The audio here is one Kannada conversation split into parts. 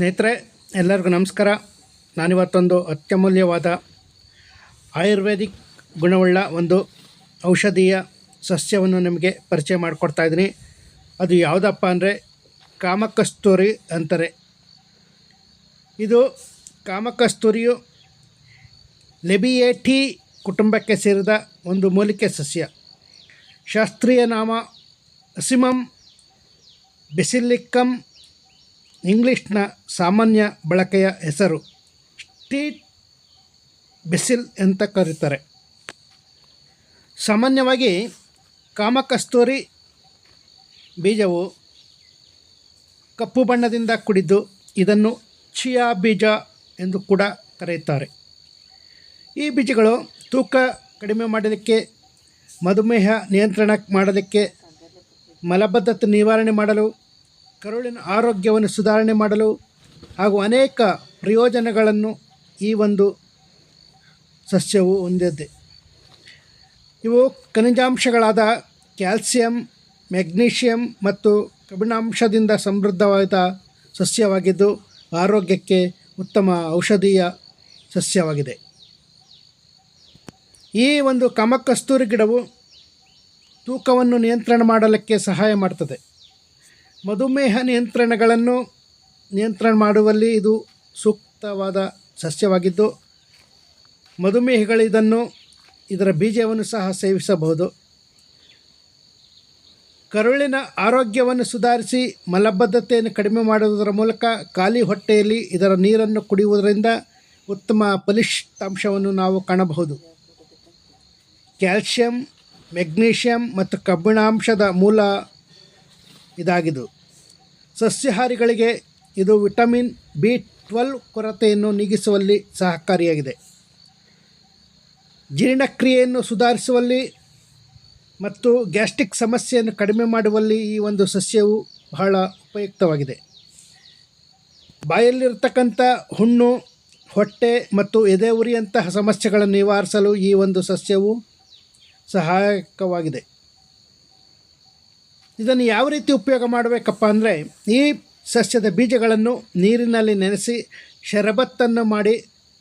ಸ್ನೇಹಿತರೆ, ಎಲ್ಲರಿಗೂ ನಮಸ್ಕಾರ. ನಾನಿವತ್ತೊಂದು ಅತ್ಯಮೂಲ್ಯವಾದ ಆಯುರ್ವೇದಿಕ್ ಗುಣವುಳ್ಳ ಒಂದು ಔಷಧೀಯ ಸಸ್ಯವನ್ನು ನಿಮಗೆ ಪರಿಚಯ ಮಾಡಿಕೊಡ್ತಾ ಇದ್ದೀನಿ. ಅದು ಯಾವುದಪ್ಪ ಅಂದರೆ ಕಾಮಕಸ್ತೂರಿ ಅಂತಾರೆ. ಇದು ಕಾಮಕಸ್ತೂರಿಯು ಲೆಬಿಯೇಟಿ ಕುಟುಂಬಕ್ಕೆ ಸೇರಿದ ಒಂದು ಮೂಲಿಕೆ ಸಸ್ಯ. ಶಾಸ್ತ್ರೀಯ ನಾಮ ಅಸಿಮಮ್ ಬೆಸಿಲಿಕ್ಕಮ್ ಇಂಗ್ಲೀಷ್ನ ಸಾಮಾನ್ಯ ಬಳಕೆಯ ಹೆಸರು ಸ್ಟೀಟ್ ಬೆಸಿಲ್ ಅಂತ ಕರೀತಾರೆ. ಸಾಮಾನ್ಯವಾಗಿ ಕಾಮಕಸ್ತೂರಿ ಬೀಜವು ಕಪ್ಪು ಬಣ್ಣದಿಂದ ಕೂಡಿದ್ದು ಇದನ್ನು ಚಿಯಾ ಬೀಜ ಎಂದು ಕೂಡ ಕರೆಯುತ್ತಾರೆ. ಈ ಬೀಜಗಳು ತೂಕ ಕಡಿಮೆ ಮಾಡಲಿಕ್ಕೆ, ಮಧುಮೇಹ ನಿಯಂತ್ರಣ ಮಾಡಲಿಕ್ಕೆ, ಮಲಬದ್ಧತೆ ನಿವಾರಣೆ ಮಾಡಲು ಕರುಳಿನ ಆರೋಗ್ಯವನ್ನು ಸುಧಾರಣೆ ಮಾಡಲು ಹಾಗೂ ಅನೇಕ ಪ್ರಯೋಜನಗಳನ್ನು ಈ ಒಂದು ಸಸ್ಯವು ಹೊಂದಿದೆ. ಇವು ಖನಿಜಾಂಶಗಳಾದ ಕ್ಯಾಲ್ಸಿಯಂ, ಮೆಗ್ನೀಷಿಯಂ ಮತ್ತು ಕಬ್ಬಿಣಾಂಶದಿಂದ ಸಮೃದ್ಧವಾದ ಸಸ್ಯವಾಗಿದ್ದು, ಆರೋಗ್ಯಕ್ಕೆ ಉತ್ತಮ ಔಷಧೀಯ ಸಸ್ಯವಾಗಿದೆ. ಈ ಒಂದು ಕಮಕಸ್ತೂರಿ ಗಿಡವು ತೂಕವನ್ನು ನಿಯಂತ್ರಣ ಮಾಡಲಿಕ್ಕೆ ಸಹಾಯ ಮಾಡ್ತದೆ. ಮಧುಮೇಹ ನಿಯಂತ್ರಣಗಳನ್ನು ನಿಯಂತ್ರಣ ಮಾಡುವಲ್ಲಿ ಇದು ಸೂಕ್ತವಾದ ಸಸ್ಯವಾಗಿದ್ದು ಮಧುಮೇಹಿಗಳು ಇದನ್ನು ಇದರ ಬೀಜವನ್ನು ಸಹ ಸೇವಿಸಬಹುದು. ಕರುಳಿನ ಆರೋಗ್ಯವನ್ನು ಸುಧಾರಿಸಿ ಮಲಬದ್ಧತೆಯನ್ನು ಕಡಿಮೆ ಮಾಡುವುದರ ಮೂಲಕ ಖಾಲಿ ಹೊಟ್ಟೆಯಲ್ಲಿ ಇದರ ನೀರನ್ನು ಕುಡಿಯುವುದರಿಂದ ಉತ್ತಮ ಬಲಿಷ್ಠಾಂಶವನ್ನು ನಾವು ಕಾಣಬಹುದು. ಕ್ಯಾಲ್ಶಿಯಂ ಮೆಗ್ನೀಷಿಯಂ ಮತ್ತು ಕಬ್ಬಿಣಾಂಶದ ಮೂಲ ಇದಾಗಿದ್ದು. ಸಸ್ಯಾಹಾರಿಗಳಿಗೆ ಇದು ವಿಟಮಿನ್ ಬಿ ಟ್ವೆಲ್ವ್ ಕೊರತೆಯನ್ನು ನೀಗಿಸುವಲ್ಲಿ ಸಹಕಾರಿಯಾಗಿದೆ. ಜೀರ್ಣಕ್ರಿಯೆಯನ್ನು ಸುಧಾರಿಸುವಲ್ಲಿ ಮತ್ತು ಗ್ಯಾಸ್ಟ್ರಿಕ್ ಸಮಸ್ಯೆಯನ್ನು ಕಡಿಮೆ ಮಾಡುವಲ್ಲಿ ಈ ಒಂದು ಸಸ್ಯವು ಬಹಳ ಉಪಯುಕ್ತವಾಗಿದೆ. ಬಾಯಲ್ಲಿರ್ತಕ್ಕಂಥ ಹುಣ್ಣು, ಹೊಟ್ಟೆ ಮತ್ತು ಎದೆ ಉರಿಯಂತಹ ಸಮಸ್ಯೆಗಳನ್ನು ನಿವಾರಿಸಲು ಈ ಒಂದು ಸಸ್ಯವು ಸಹಾಯಕವಾಗಿದೆ. ಇದನ್ನು ಯಾವ ರೀತಿ ಉಪಯೋಗ ಮಾಡಬೇಕಪ್ಪ ಅಂದರೆ ಈ ಸಸ್ಯದ ಬೀಜಗಳನ್ನು ನೀರಿನಲ್ಲಿ ನೆನೆಸಿ ಶರಬತ್ತನ್ನು ಮಾಡಿ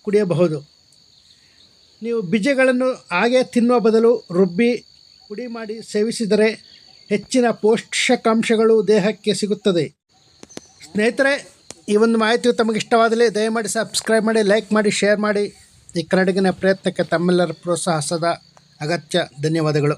ಕುಡಿಯಬಹುದು. ನೀವು ಬೀಜಗಳನ್ನು ಹಾಗೆ ತಿನ್ನುವ ಬದಲು ರುಬ್ಬಿ ಪುಡಿ ಮಾಡಿ ಸೇವಿಸಿದರೆ ಹೆಚ್ಚಿನ ಪೋಷಕಾಂಶಗಳು ದೇಹಕ್ಕೆ ಸಿಗುತ್ತದೆ. ಸ್ನೇಹಿತರೆ, ಈ ಒಂದು ಮಾಹಿತಿಯು ತಮಗೆ ಇಷ್ಟವಾದಲ್ಲಿ ದಯಮಾಡಿ ಸಬ್ಸ್ಕ್ರೈಬ್ ಮಾಡಿ, ಲೈಕ್ ಮಾಡಿ, ಶೇರ್ ಮಾಡಿ. ಈ ಕನ್ನಡಿಗಿನ ಪ್ರಯತ್ನಕ್ಕೆ ತಮ್ಮೆಲ್ಲರ ಪ್ರೋತ್ಸಾಹಸದ ಅಗತ್ಯ. ಧನ್ಯವಾದಗಳು.